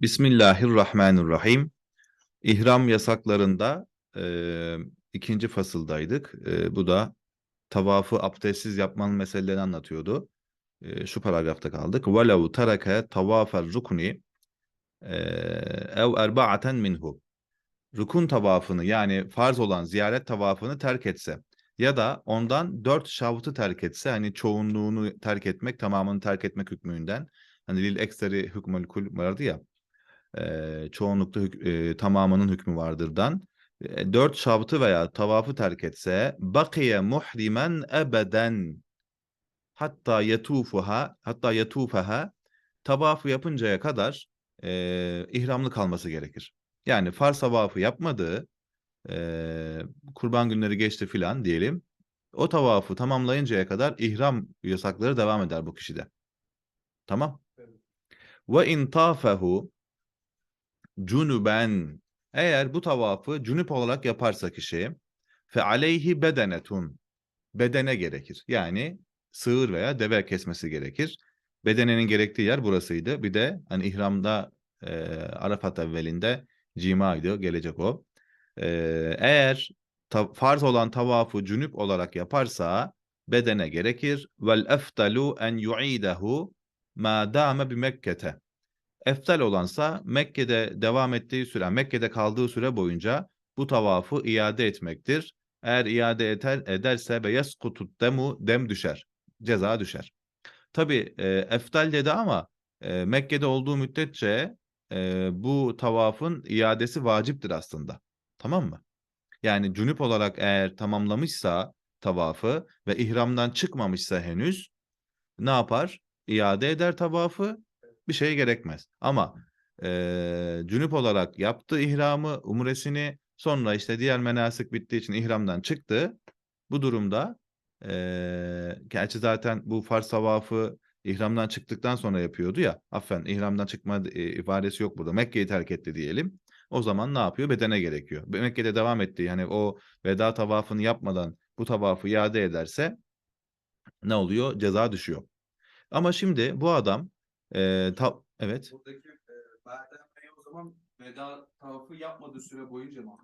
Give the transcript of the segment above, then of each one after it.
Bismillahirrahmanirrahim. İhram yasaklarında e, ikinci fasıldaydık. E, bu da tavafı abdestsiz yapmanın meselelerini anlatıyordu. E, şu paragrafta kaldık. وَلَوْ تَرَكَ تَوَافَ الرُّكْنِ ev erba'aten minhu. Rukun tavafını yani farz olan ziyaret tavafını terk etse ya da ondan dört şavtı terk etse hani çoğunluğunu terk etmek tamamını terk etmek hükmünden hani lil ekseri hükmül kul vardı ya e, çoğunlukta hük, e, tamamının hükmü vardırdan e, dört şavtı veya tavafı terk etse bakiye muhrimen ebeden hatta yetufuha hatta yetufaha tavafı yapıncaya kadar e, ihramlı kalması gerekir. Yani farz tavafı yapmadığı e, kurban günleri geçti filan diyelim. O tavafı tamamlayıncaya kadar ihram yasakları devam eder bu kişide. Tamam. Ve in tafehu cunuben eğer bu tavafı cünüp olarak yaparsa kişi fe aleyhi bedenetun bedene gerekir. Yani sığır veya deve kesmesi gerekir. Bedenenin gerektiği yer burasıydı. Bir de hani ihramda e, Arafat evvelinde cimaydı. Gelecek o. E, eğer ta, farz olan tavafı cünüp olarak yaparsa bedene gerekir. Vel eftalu en yu'idehu ma dame bi Mekke'te. Eftal olansa Mekke'de devam ettiği süre, Mekke'de kaldığı süre boyunca bu tavafı iade etmektir. Eğer iade eder, ederse ve yeskutut demu dem düşer. Ceza düşer. Tabi e, eftal dedi ama e, Mekke'de olduğu müddetçe e, bu tavafın iadesi vaciptir aslında. Tamam mı? Yani cünüp olarak eğer tamamlamışsa tavafı ve ihramdan çıkmamışsa henüz ne yapar? İade eder tavafı bir şey gerekmez. Ama e, cünüp olarak yaptı ihramı, umresini sonra işte diğer menasik bittiği için ihramdan çıktı. Bu durumda e, gerçi zaten bu farz tavafı ihramdan çıktıktan sonra yapıyordu ya. Affen ihramdan çıkma e, ifadesi yok burada. Mekke'yi terk etti diyelim. O zaman ne yapıyor? Bedene gerekiyor. Mekke'de devam etti. Yani o veda tavafını yapmadan bu tavafı iade ederse ne oluyor? Ceza düşüyor. Ama şimdi bu adam e, ta, evet. Buradaki e, Bey o zaman veda tavafı yapmadığı süre boyunca mı?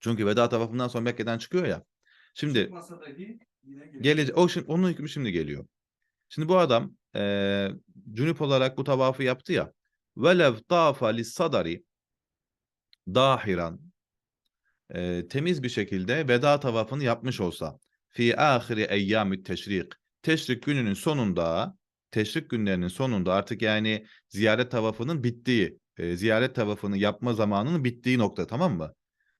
Çünkü veda tavafından sonra Mekke'den çıkıyor ya. Şimdi Çıkmasa dahi yine gelecek. gelecek o şimdi, onun hükmü şimdi geliyor. Şimdi bu adam e, cünüp olarak bu tavafı yaptı ya. Velev tafa lissadari dahiran e, temiz bir şekilde veda tavafını yapmış olsa fi ahiri eyyamit teşrik teşrik gününün sonunda teşrik günlerinin sonunda artık yani ziyaret tavafının bittiği e, ziyaret tavafını yapma zamanının bittiği nokta tamam mı?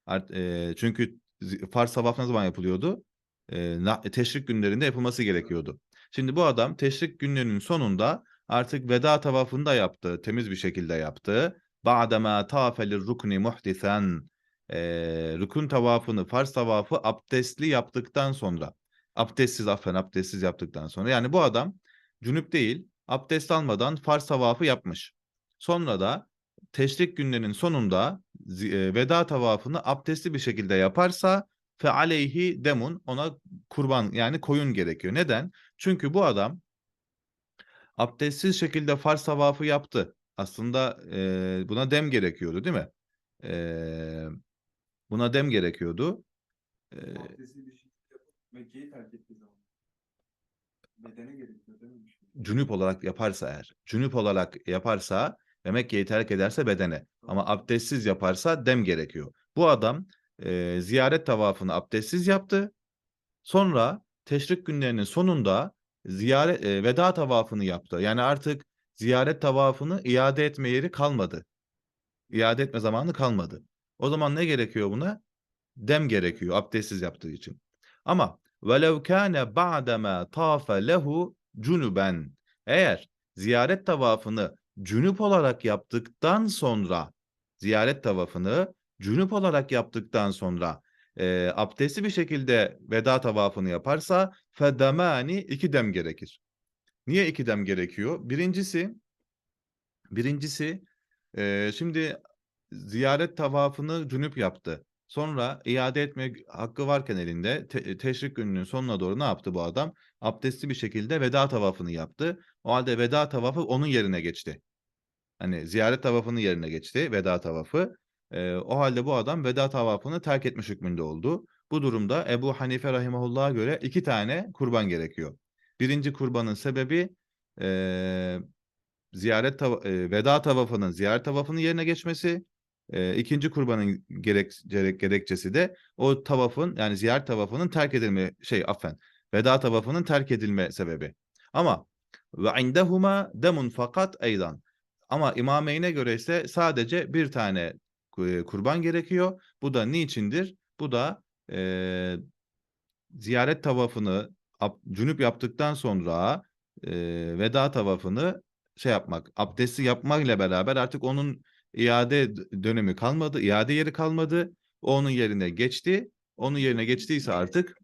Art, e, çünkü farz tavaf ne zaman yapılıyordu? E, na- teşrik günlerinde yapılması gerekiyordu. Şimdi bu adam teşrik günlerinin sonunda artık veda tavafını da yaptı. Temiz bir şekilde yaptı. Ba'dema tafelir rukni muhdisen e, rukun tavafını, farz tavafı abdestli yaptıktan sonra abdestsiz affen abdestsiz yaptıktan sonra yani bu adam cünüp değil abdest almadan farz tavafı yapmış. Sonra da teşrik günlerinin sonunda e, veda tavafını abdestli bir şekilde yaparsa fe aleyhi demun ona kurban yani koyun gerekiyor. Neden? Çünkü bu adam abdestsiz şekilde farz tavafı yaptı. Aslında e, buna dem gerekiyordu değil mi? E, buna dem gerekiyordu. E, Abdestli bir yapıp Mekke'yi terk zaman. Bedene gerekiyor değil mi? şey? cünüp olarak yaparsa eğer, cünüp olarak yaparsa ve Mekke'yi terk ederse bedene. Ama abdestsiz yaparsa dem gerekiyor. Bu adam e, ziyaret tavafını abdestsiz yaptı. Sonra teşrik günlerinin sonunda ziyaret e, veda tavafını yaptı. Yani artık ziyaret tavafını iade etme yeri kalmadı. İade etme zamanı kalmadı. O zaman ne gerekiyor buna? Dem gerekiyor abdestsiz yaptığı için. Ama velev kâne ba'dema tafe lehu cunuben. Eğer ziyaret tavafını cünüp olarak yaptıktan sonra ziyaret tavafını cünüp olarak yaptıktan sonra e, abdestli bir şekilde veda tavafını yaparsa fedemani iki dem gerekir. Niye iki dem gerekiyor? Birincisi birincisi e, şimdi ziyaret tavafını cünüp yaptı. Sonra iade etme hakkı varken elinde te- teşrik gününün sonuna doğru ne yaptı bu adam? Abdestli bir şekilde veda tavafını yaptı. O halde veda tavafı onun yerine geçti. Hani ziyaret tavafının yerine geçti veda tavafı. Eee, o halde bu adam veda tavafını terk etmiş hükmünde oldu. Bu durumda Ebu Hanife rahimahullah'a göre iki tane kurban gerekiyor. Birinci kurbanın sebebi eee, ziyaret tava- eee, veda tavafının ziyaret tavafının yerine geçmesi. Eee, ikinci kurbanın gerek, gerek gerekçesi de o tavafın yani ziyaret tavafının terk edilme şey affen veda tavafının terk edilme sebebi. Ama ve indehuma demun fakat eydan. Ama imameyne göre ise sadece bir tane ku- kurban gerekiyor. Bu da niçindir? Bu da eee, ziyaret tavafını cünüp yaptıktan sonra eee, veda tavafını şey yapmak, abdesti yapmakla beraber artık onun iade dönemi kalmadı, iade yeri kalmadı. Onun yerine geçti. Onun yerine geçtiyse artık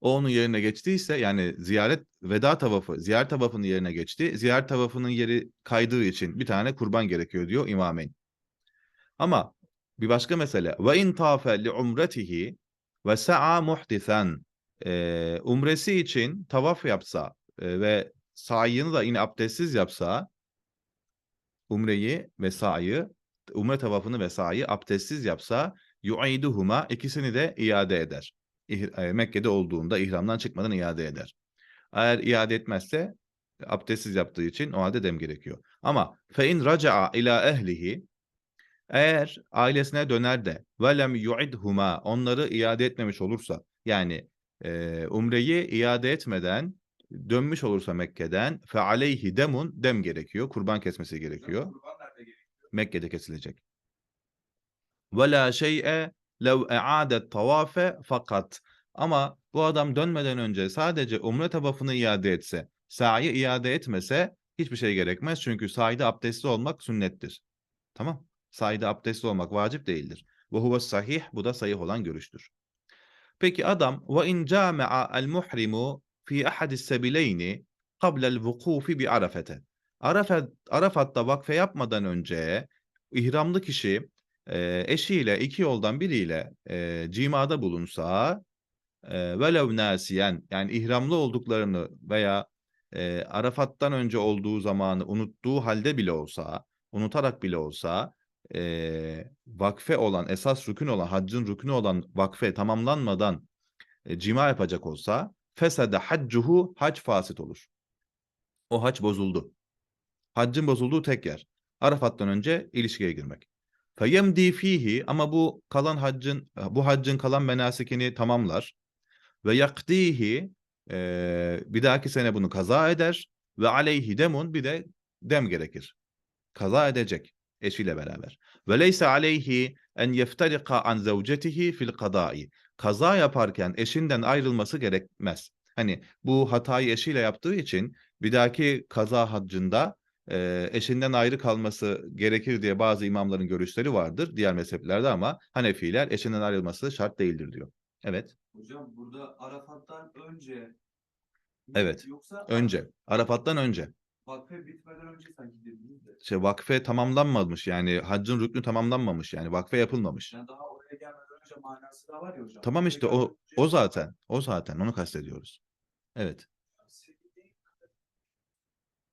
o onun yerine geçtiyse yani ziyaret veda tavafı, ziyaret tavafının yerine geçti. Ziyaret tavafının yeri kaydığı için bir tane kurban gerekiyor diyor imameyn. Ama bir başka mesele ve in tafe li umretihi ve sa'a muhdisen umresi için tavaf yapsa ve sayını da yine abdestsiz yapsa umreyi ve sa'yı umre tavafını ve sa'yı abdestsiz yapsa yu'iduhuma ikisini de iade eder. E, Mekke'de olduğunda ihramdan çıkmadan iade eder. Eğer iade etmezse abdestsiz yaptığı için o halde dem gerekiyor. Ama fe in raca'a ila ehlihi eğer ailesine döner de velem yu'idhuma onları iade etmemiş olursa yani e, umreyi iade etmeden dönmüş olursa Mekke'den fe aleyhi demun dem gerekiyor. Kurban kesmesi gerekiyor. Kurban nerede gerekiyor? Mekke'de kesilecek. Ve la şey'e lev e'adet tavafe fakat. Ama bu adam dönmeden önce sadece umre tavafını iade etse, sa'i iade etmese hiçbir şey gerekmez. Çünkü sa'ide abdestli olmak sünnettir. Tamam. Sa'ide abdestli olmak vacip değildir. Ve huve sahih, bu da sahih olan görüştür. Peki adam ve in cami'a el muhrimu sebileyni qabla el vukufi bi arafete. Arafat, Arafat'ta vakfe yapmadan önce ihramlı kişi e, eşiyle iki yoldan biriyle e, cimada bulunsa e, velev nasiyen yani ihramlı olduklarını veya e, Arafat'tan önce olduğu zamanı unuttuğu halde bile olsa, unutarak bile olsa e, vakfe olan, esas rükün olan, haccın rükünü olan vakfe tamamlanmadan e, cima yapacak olsa fesede haccuhu hac fasit olur. O hac bozuldu. Haccın bozulduğu tek yer. Arafat'tan önce ilişkiye girmek. Feyemdi fihi ama bu kalan haccın bu haccın kalan menasikini tamamlar ve yakdihi e, bir dahaki sene bunu kaza eder ve aleyhi demun bir de dem gerekir. Kaza edecek eşiyle beraber. Ve leyse aleyhi en yeftarika an zevcetihi fil kadai. Kaza yaparken eşinden ayrılması gerekmez. Hani bu hatayı eşiyle yaptığı için bir dahaki kaza haccında e, eşinden ayrı kalması gerekir diye bazı imamların görüşleri vardır diğer mezheplerde ama Hanefiler eşinden ayrılması şart değildir diyor. Evet. Hocam burada Arafat'tan önce Evet, Yoksa Önce. Arafat'tan önce. vakfe bitmeden önce sanki dediniz de. şey vakfe tamamlanmamış yani haccın rüknü tamamlanmamış yani vakfe yapılmamış. Yani daha oraya gelmeden manası da var ya hocam. Tamam işte o önce o zaten o zaten onu kastediyoruz. Evet.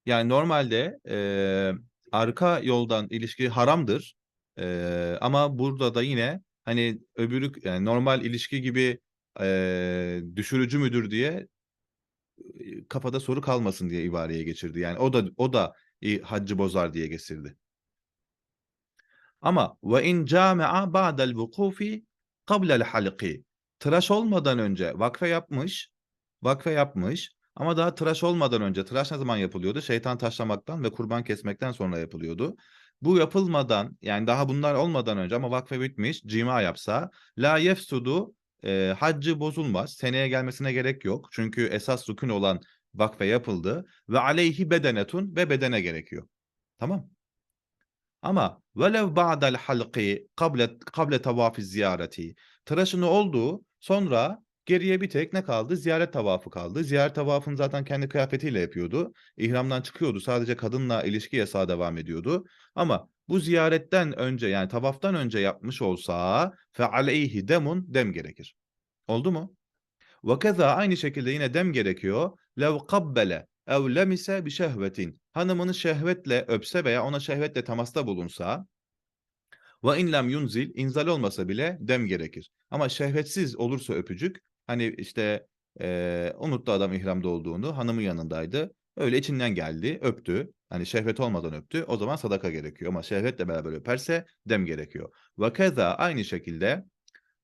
Yani normalde eee, arka yoldan ilişki haramdır. Eee, ama burada da yine hani öbürü yani normal ilişki gibi eee, düşürücü müdür diye e, kafada soru kalmasın diye ibareye geçirdi. Yani o da o da e, haccı bozar diye geçirdi. Ama ve in cami'a ba'del vukufi qabla'l halqi. Tıraş olmadan önce vakfe yapmış, vakfe yapmış ama daha tıraş olmadan önce tıraş ne zaman yapılıyordu? Şeytan taşlamaktan ve kurban kesmekten sonra yapılıyordu. Bu yapılmadan yani daha bunlar olmadan önce ama vakfe bitmiş cima yapsa la yefsudu e, haccı bozulmaz. Seneye gelmesine gerek yok. Çünkü esas rükün olan vakfe yapıldı ve aleyhi bedenetun ve bedene gerekiyor. Tamam. Ama velev ba'del halqi kable kable tavafi ziyareti. Tıraşını olduğu sonra geriye bir tek ne kaldı? Ziyaret tavafı kaldı. Ziyaret tavafını zaten kendi kıyafetiyle yapıyordu. İhramdan çıkıyordu. Sadece kadınla ilişki yasağı devam ediyordu. Ama bu ziyaretten önce yani tavaftan önce yapmış olsa fe aleyhi demun dem gerekir. Oldu mu? Ve keza aynı şekilde yine dem gerekiyor. Lev kabbele ev lemise bi şehvetin. Hanımını şehvetle öpse veya ona şehvetle temasta bulunsa ve in lem yunzil inzal olmasa bile dem gerekir. Ama şehvetsiz olursa öpücük hani işte eee unuttu adam ihramda olduğunu hanımın yanındaydı. Öyle içinden geldi öptü. Hani şehvet olmadan öptü. O zaman sadaka gerekiyor. Ama şehvetle beraber öperse dem gerekiyor. Ve keza aynı şekilde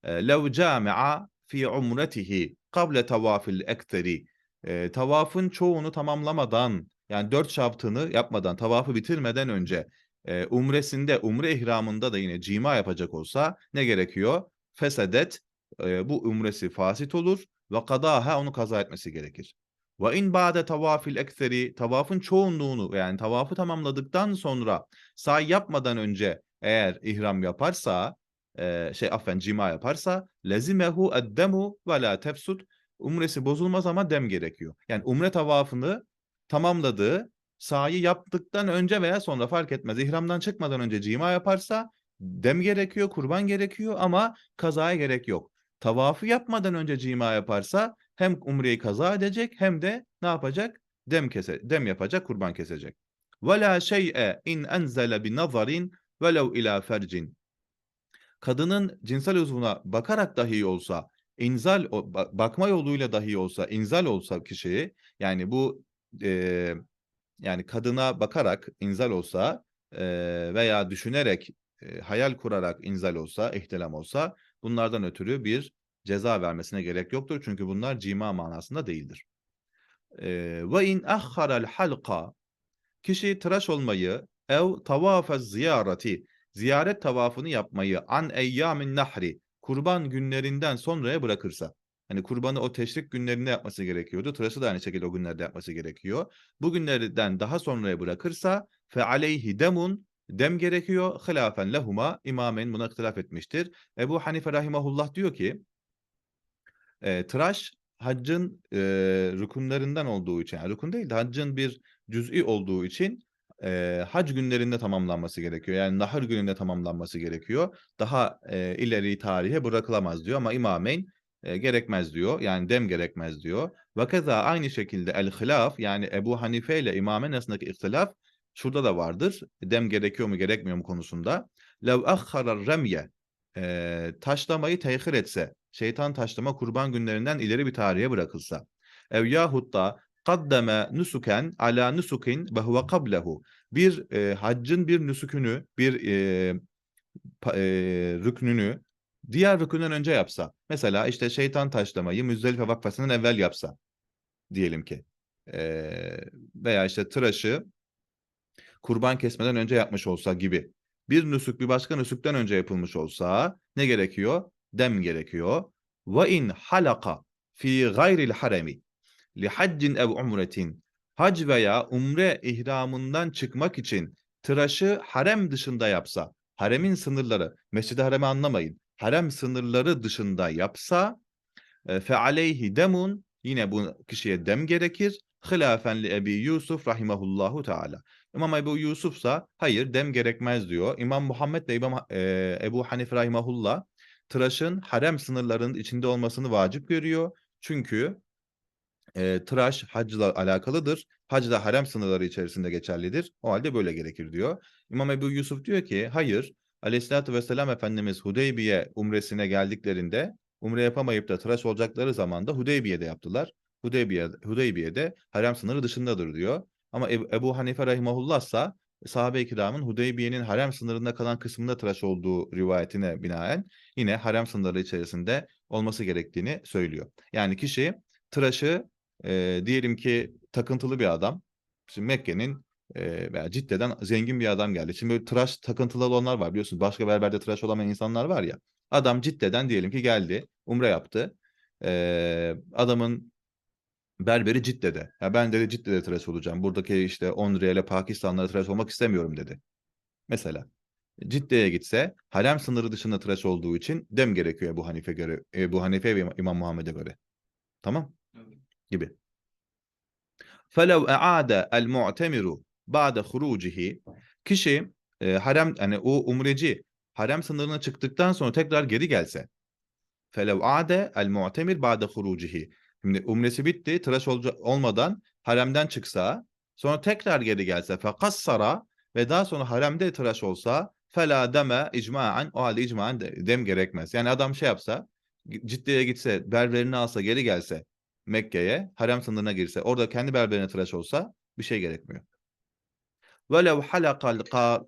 e, lev cami'a fi umretihi kable tavafil ekteri. E, tavafın çoğunu tamamlamadan yani dört şartını yapmadan tavafı bitirmeden önce e, umresinde umre ihramında da yine cima yapacak olsa ne gerekiyor? Fesedet e, bu umresi fasit olur ve kadaha onu kaza etmesi gerekir. Ve in ba'de tavafil ekseri tavafın çoğunluğunu yani tavafı tamamladıktan sonra say yapmadan önce eğer ihram yaparsa e, şey affen cima yaparsa lezimehu eddemu ve la tefsud umresi bozulmaz ama dem gerekiyor. Yani umre tavafını tamamladığı sahi yaptıktan önce veya sonra fark etmez. İhramdan çıkmadan önce cima yaparsa dem gerekiyor, kurban gerekiyor ama kazaya gerek yok. Tavafı yapmadan önce cima yaparsa hem umreyi kaza edecek hem de ne yapacak? Dem kese, dem yapacak, kurban kesecek. Şey'e in enzele bi nazarin velev ila fercin. Kadının cinsel uzvuna bakarak dahi olsa, inzal bakma yoluyla dahi olsa, inzal olsa kişi yani bu eee, yani kadına bakarak inzal olsa eee, veya düşünerek eee, hayal kurarak inzal olsa, ihtilam olsa bunlardan ötürü bir ceza vermesine gerek yoktur. Çünkü bunlar cima manasında değildir. Ve in ahharal halqa kişi tıraş olmayı ev tavafez ziyareti ziyaret tavafını yapmayı an eyyamin nahri kurban günlerinden sonraya bırakırsa hani kurbanı o teşrik günlerinde yapması gerekiyordu. Tıraşı da aynı şekilde o günlerde yapması gerekiyor. Bu günlerden daha sonraya bırakırsa fe aleyhi demun dem gerekiyor. Hilafen lehuma imamen buna ihtilaf etmiştir. Ebu Hanife rahimahullah diyor ki e, tıraş haccın e, rükunlarından olduğu için, yani rükun değil de haccın bir cüz'i olduğu için e, hac günlerinde tamamlanması gerekiyor. Yani nahır gününde tamamlanması gerekiyor. Daha e, ileri tarihe bırakılamaz diyor ama imameyn e, gerekmez diyor. Yani dem gerekmez diyor. Ve keza aynı şekilde el hilaf yani Ebu Hanife ile imamen arasındaki ihtilaf şurada da vardır. Dem gerekiyor mu gerekmiyor mu konusunda. Lev ahharar remye e, taşlamayı tehir etse, şeytan taşlama kurban günlerinden ileri bir tarihe bırakılsa. Ev yahut da kaddeme nusuken ala nusukin ve huve kablehu. Bir e, haccın bir nusukünü, bir e, pa- e, rüknünü diğer rükünden önce yapsa. Mesela işte şeytan taşlamayı Müzdelife vakfasından evvel yapsa diyelim ki. E, veya işte tıraşı kurban kesmeden önce yapmış olsa gibi. Bir nüsük bir başka nüsükten önce yapılmış olsa ne gerekiyor? Dem gerekiyor. Ve in halaka fi gayril haremi li haccin ev umretin hac veya umre ihramından çıkmak için tıraşı harem dışında yapsa, haremin sınırları, mescid-i haremi anlamayın, harem sınırları dışında yapsa, e, fe aleyhi demun, yine bu kişiye dem gerekir, hilafen li Ebi Yusuf rahimahullahu teala. İmam Ebu Yusufsa hayır dem gerekmez diyor. İmam Muhammed ve İmam e, Ebu Hanife rahimahullah tıraşın harem sınırlarının içinde olmasını vacip görüyor. Çünkü e, tıraş hacla alakalıdır. Hac da harem sınırları içerisinde geçerlidir. O halde böyle gerekir diyor. İmam Ebu Yusuf diyor ki hayır Aleyhisselatü Vesselam Efendimiz Hudeybiye umresine geldiklerinde umre yapamayıp da tıraş olacakları zaman da Hudeybiye'de yaptılar. Hudeybiye, Hudeybiye'de harem sınırı dışındadır diyor. Ama Ebu Hanife Rahimahullah ise sahabe-i kiramın Hudeybiye'nin harem sınırında kalan kısmında tıraş olduğu rivayetine binaen yine harem sınırları içerisinde olması gerektiğini söylüyor. Yani kişi tıraşı e, diyelim ki takıntılı bir adam. Şimdi Mekke'nin e, veya Cidde'den zengin bir adam geldi. Şimdi böyle tıraş takıntılı olanlar var biliyorsunuz. Başka berberde tıraş olamayan insanlar var ya. Adam Cidde'den diyelim ki geldi. Umre yaptı. E, adamın berberi Cidde'de. Ya ben dedi Cidde'de tıraş olacağım. Buradaki işte 10 riyale Pakistanlılara tıraş olmak istemiyorum dedi. Mesela. Cidde'ye gitse harem sınırı dışında tıraş olduğu için dem gerekiyor bu Hanife göre, bu Hanife ve İmam Muhammed'e göre. Tamam? Evet. gibi. فَلَوْ اَعَادَ الْمُعْتَمِرُ بَعْدَ خُرُوجِهِ Kişi e, harem yani o umreci harem sınırına çıktıktan sonra tekrar geri gelse فَلَوْ اَعَادَ الْمُعْتَمِرْ بَعْدَ خُرُوجِهِ Şimdi umresi bitti, tıraş olca- olmadan haremden çıksa sonra tekrar geri gelse fekassara ve daha sonra haremde tıraş olsa fela deme icmaen o halde icmaen de- dem gerekmez. Yani adam şey yapsa ciddiye gitse berberini alsa geri gelse Mekke'ye harem sınırına girse orada kendi berberine tıraş olsa bir şey gerekmiyor. Halakal ka-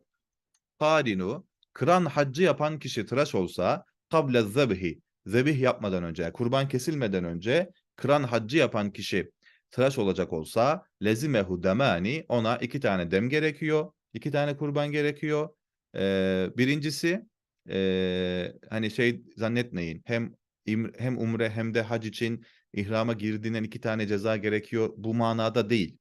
Karinu kıran haccı yapan kişi tıraş olsa kable zebhi zebih yapmadan önce kurban kesilmeden önce kıran haccı yapan kişi tıraş olacak olsa lezimehu demani ona iki tane dem gerekiyor. iki tane kurban gerekiyor. Ee, birincisi ee, hani şey zannetmeyin hem hem umre hem de hac için ihrama girdiğinden iki tane ceza gerekiyor. Bu manada değil.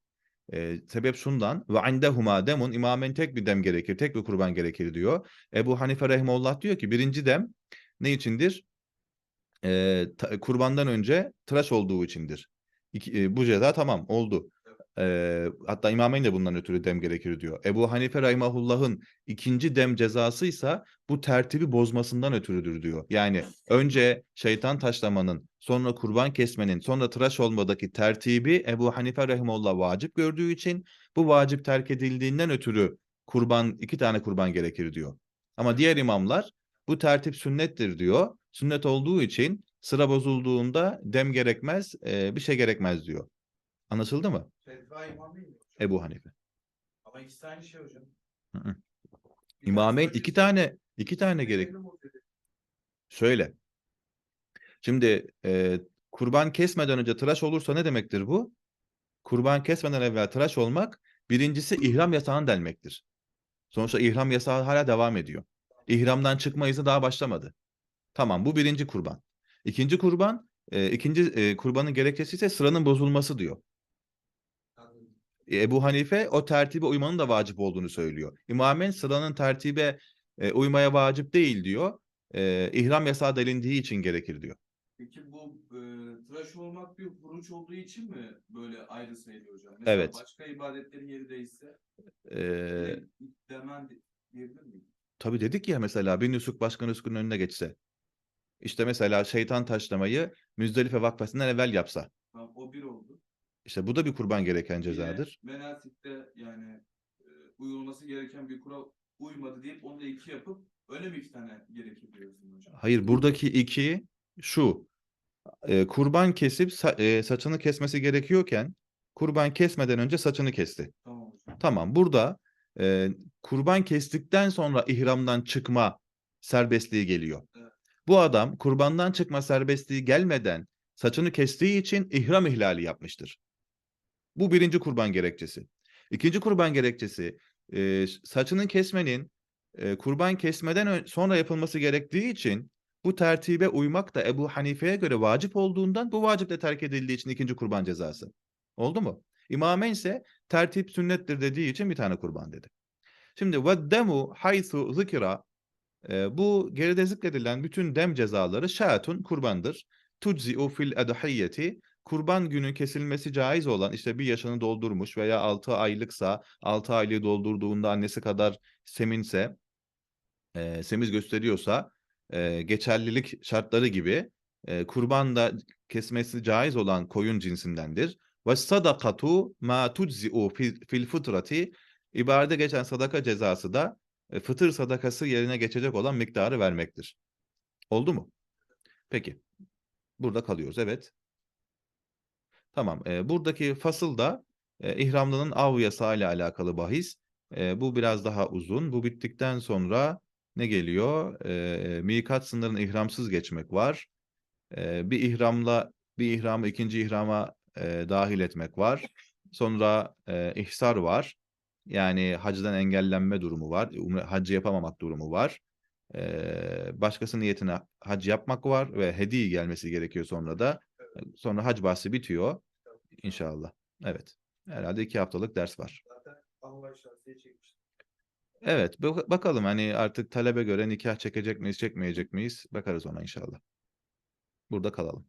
Ee, sebep şundan ve indehuma demun imamen tek bir dem gerekir, tek bir kurban gerekir diyor. Ebu Hanife rahimehullah diyor ki birinci dem ne içindir? Ee, ta- kurbandan önce tıraş olduğu içindir. İki, e, bu ceza tamam oldu. Ee, hatta imamen de bundan ötürü dem gerekir diyor. Ebu Hanife rahimahullah'ın ikinci dem cezasıysa bu tertibi bozmasından ötürüdür diyor. Yani önce şeytan taşlamanın, sonra kurban kesmenin, sonra tıraş olmadaki tertibi Ebu Hanife rahimahullah vacip gördüğü için bu vacip terk edildiğinden ötürü kurban iki tane kurban gerekir diyor. Ama diğer imamlar bu tertip sünnettir diyor. Sünnet olduğu için sıra bozulduğunda dem gerekmez, e, bir şey gerekmez diyor. Anlaşıldı mı? Fetva imam değil mi hocam? Ebu Hanife. Ama ikisi aynı şey hocam. Hı hı. Bir İmameyn tanesi iki öncesi- tane iki tane gerek. Şöyle. Şimdi e, kurban kesmeden önce tıraş olursa ne demektir bu? Kurban kesmeden evvel tıraş olmak birincisi ihram yasağını delmektir. Sonuçta ihram yasağı hala devam ediyor. İhramdan çıkma izni daha başlamadı. Tamam bu birinci kurban. İkinci kurban, e, ikinci e, kurbanın gerekçesi ise sıranın bozulması diyor. Ebu Hanife o tertibe uymanın da vacip olduğunu söylüyor. İmamen sıranın tertibe e, uymaya vacip değil diyor. E, ihram yasağı delindiği için gerekir diyor. Peki bu e, tıraş olmak bir huruç olduğu için mi böyle ayrı sayılıyor hocam? Mesela Evet. başka ibadetlerin yeri değişse E, demen di- diyebilir miyim? tabii dedik ya mesela bir nüsuk başka nüsukun önüne geçse. İşte mesela şeytan taşlamayı Müzdelife vakfesinden evvel yapsa. Tamam, o bir oldu. İşte bu da bir kurban gereken Yine cezadır. Menasikte yani e, uyulması gereken bir kural uymadı deyip onu da iki yapıp öyle mi iki tane gerekir diyorsun hocam? Hayır buradaki iki şu. e, kurban kesip sa- e, saçını kesmesi gerekiyorken kurban kesmeden önce saçını kesti. Tamam hocam. Tamam burada e, kurban kestikten sonra ihramdan çıkma serbestliği geliyor. Evet. Bu adam kurbandan çıkma serbestliği gelmeden saçını kestiği için ihram ihlali yapmıştır. Bu birinci kurban gerekçesi. İkinci kurban gerekçesi e, saçının kesmenin e, kurban kesmeden sonra yapılması gerektiği için bu tertibe uymak da Ebu Hanife'ye göre vacip olduğundan bu vaciple terk edildiği için ikinci kurban cezası. Oldu mu? İmamen ise tertip sünnettir dediği için bir tane kurban dedi. Şimdi veddemu haythu zikra e, bu geride zikredilen bütün dem cezaları şaatun kurbandır. Tudzi'u fil edhiyeti kurban günü kesilmesi caiz olan işte bir yaşını doldurmuş veya 6 aylıksa 6 aylığı doldurduğunda annesi kadar seminse e, semiz gösteriyorsa e, geçerlilik şartları gibi e, kurban da kesmesi caiz olan koyun cinsindendir. Ve sadakatu ma tudzi'u fil, fil fıtrati ibarede geçen sadaka cezası da e, fıtır sadakası yerine geçecek olan miktarı vermektir. Oldu mu? Peki. Burada kalıyoruz. Evet. Tamam. e, buradaki fasılda e, ihramlının av yasağı ile alakalı bahis. E, bu biraz daha uzun. Bu bittikten sonra ne geliyor? E, mikat sınırını ihramsız geçmek var. E, bir ihramla bir ihramı ikinci ihrama e, dahil etmek var. Sonra e, ihsar var. Yani hacdan engellenme durumu var. Umre, hacı yapamamak durumu var. E, başkası niyetine hac yapmak var ve hediye gelmesi gerekiyor sonra da. Sonra hac bahsi bitiyor. İnşallah. Evet. Herhalde iki haftalık ders var. Zaten Allah şahsiye çekmiştim. Evet. bak- Bakalım hani artık talebe göre nikah çekecek miyiz, çekmeyecek miyiz? Bakarız ona inşallah. Burada kalalım.